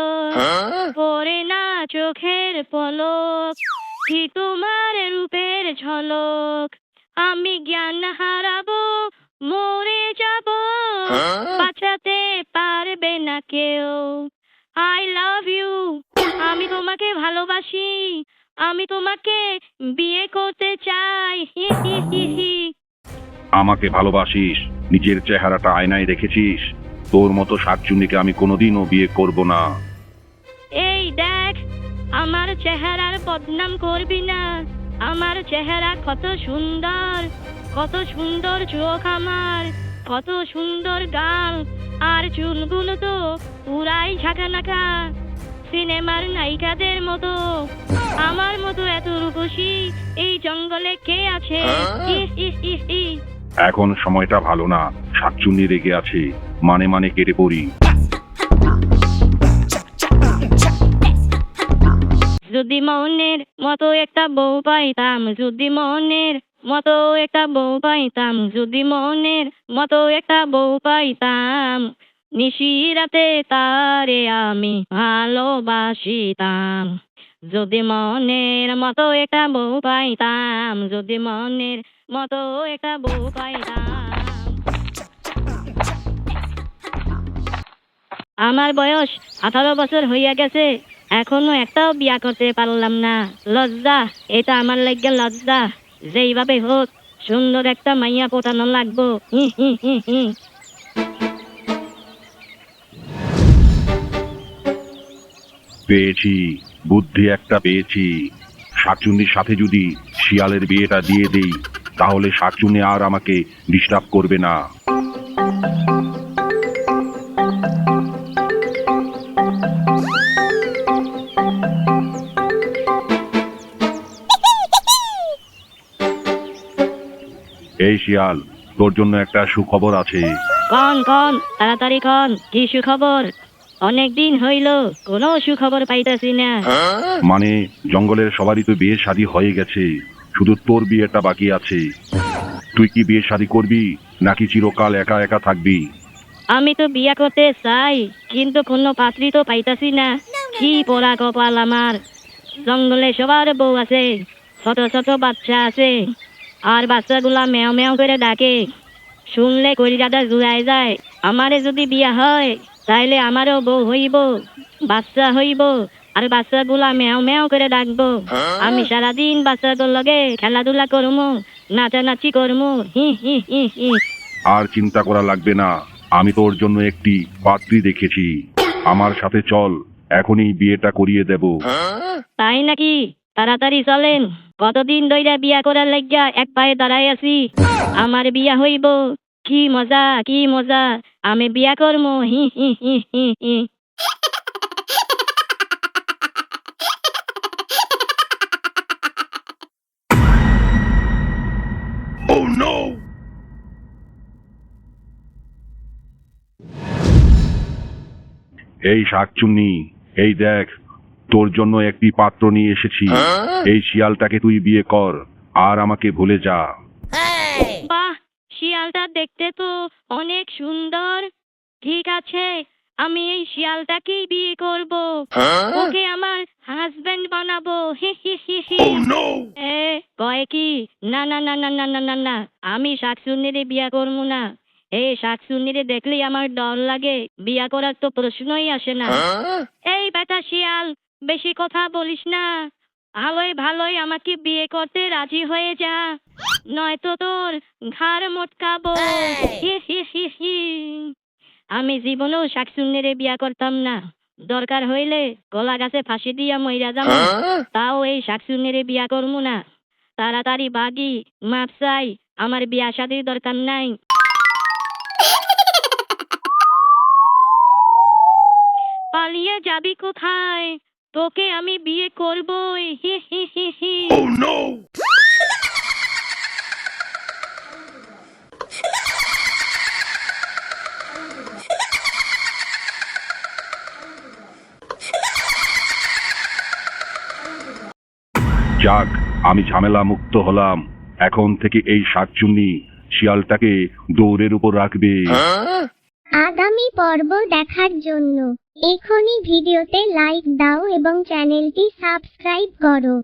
তোমার পরে না চোখের পলক কি তোমার রূপের ঝলক? আমি জ্ঞান হারাবো মরে যাব। বাঁচাতে পারবে না কেউ। আই লাভ ইউ আমি তোমাকে ভালোবাসি আমি তোমাকে বিয়ে করতে চাই। হি হি হি হি। আমাকে ভালোবাসিস নিজের চেহারাটা আয়নায় দেখেছিস। তোর মতো শাকচুন্নিকে আমি কোনোদিনও বিয়ে করব না। এই দেখ আমার চেহারার বদনাম করবি না। আমার চেহারা কত সুন্দর কত সুন্দর চোখ আমার কত সুন্দর গাল আর চুলগুলো তো পুরাই ঝাঁকানাকা। সিনেমার নায়িকাদের মতো আমার মতো এত রূপসী এই জঙ্গলে কে আছে? ইস ইস ইস ইস। এখন সময়টা ভালো না শাকচুন্নি রেগে আছে মানে মানে কেটে পড়ি। যদি মনের মতো একটা বউ পাইতাম, যদি মনের মতো একটা বউ পাইতাম, যদি মনের মতো একটা বউ পাইতাম নিশিরাতে তারে আমি ভালোবাসিতাম। যদি মনের মতো একটা বউ পাইতাম, যদি মনের মতো একটা বউ পাইতাম। আমার বয়স আঠারো বছর হইয়া গেছে। এখনও একটাও বিয়া করতে পারলাম না। লজ্জা, এটা আমার লাগে লজ্জা। যেইভাবে হোক, সুন্দর একটা মাইয়া পোটানো লাগবো। পেয়েছি, বুদ্ধি একটা পেয়েছি। শাকচুন্নির সাথে যদি শিয়ালের বিয়েটা দিয়ে দেই, তাহলে শাকচুন্নি আর আমাকে ডিস্টার্ব করবে না। এই শিয়াল তোর জন্য একটা সুখবর আছে। কন কন তাড়াতাড়ি কন কি সুখবর? অনেক দিন হইল কোনো সুখবর পাইতেছি না। মানে জঙ্গলের সবারই তো বিয়ে শাদী হয়ে গেছে শুধু তোর বিয়েটা বাকি আছে। তুই কি বিয়ে শাদী করবি নাকি চিরকাল একা একা থাকবি? আমি তো বিয়া করতে চাই কিন্তু কোনো পাত্রী তো পাইতাছি না। কি পড়া কপাল আমার? জঙ্গলে সবার বউ আছে ছোট ছোট বাচ্চা আছে। আর বাচ্চাগুলা মেও মেও করে ডাকে। শুনলে কলিজাটা জুড়াই যায়। আমারে যদি বিয়া হয় তাইলে আমারও বউ হইব বাচ্চা হইব আর বাচ্চাগুলা মেও মেও করে ডাকবো। আমি সারাদিন বাচ্চাদের লগে খেলাধুলা করমু নাচানাচি করমু হি হি হি হি। আর চিন্তা করা লাগবে না আমি তোর জন্য একটি পাত্রী দেখেছি। আমার সাথে চল এখনই বিয়েটা করিয়ে দেব। তাই নাকি? তাড়াতাড়ি চলেন কতদিন ধইরা বিয়া করার লাগিয়া এক পায়ে দাঁড়াই আছি। আমার বিয়া হইব, কি মজা কি মজা, আমি বিয়া করব, হি হি হি হি হি। এই শাকচুন্নি, এই দেখ তোর জন্য একটি পাত্র নিয়ে এসেছি। এই শিয়ালটাকে তুই বিয়ে কর আর আমাকে ভুলে যা। বাহ শিয়ালটা দেখতে তো অনেক সুন্দর। ঠিক আছে আমি এই শিয়ালটাকেই বিয়ে করব। ওকে আমার হাজবেন্ড বানাবো। হি হি হি হি। এ কয় কি? না না না না না না না না। আমি শাকসুন্নিরে বিয়া করব না। এই শাকসুন্নিরে দেখলেই আমার ডর লাগে। বিয়া করার তো প্রশ্নই আসে না। এই বেটা শিয়াল বেশি কথা বলিস না। ভালোই ভালোই আমাকে বিয়ে করতে রাজি হয়ে যা। নয়তো তোর ঘাড় মটকাবো। আমি জীবনেও শাকসুন্নিরে বিয়া করতাম না। দরকার হইলে কলা গাছে ফাঁসি দিয়া মইরা যাব তাও এই শাকসুন্নিরে বিয়া করব না। তাড়াতাড়ি বাগি মাপ চাই। আমার বিয়া শাদির দরকার নাই। পালিয়ে যাবি কোথায়? তোকে আমি বিয়ে করবই। হি হি হি হি। যাক আমি ঝামেলা মুক্ত হলাম। এখন থেকে এই শাকচুন্নি শিয়ালটাকে দৌড়ের উপর রাখবে। আগামী পর্ব দেখার জন্য এখনই ভিডিওতে লাইক দাও এবং চ্যানেলটি সাবস্ক্রাইব করো।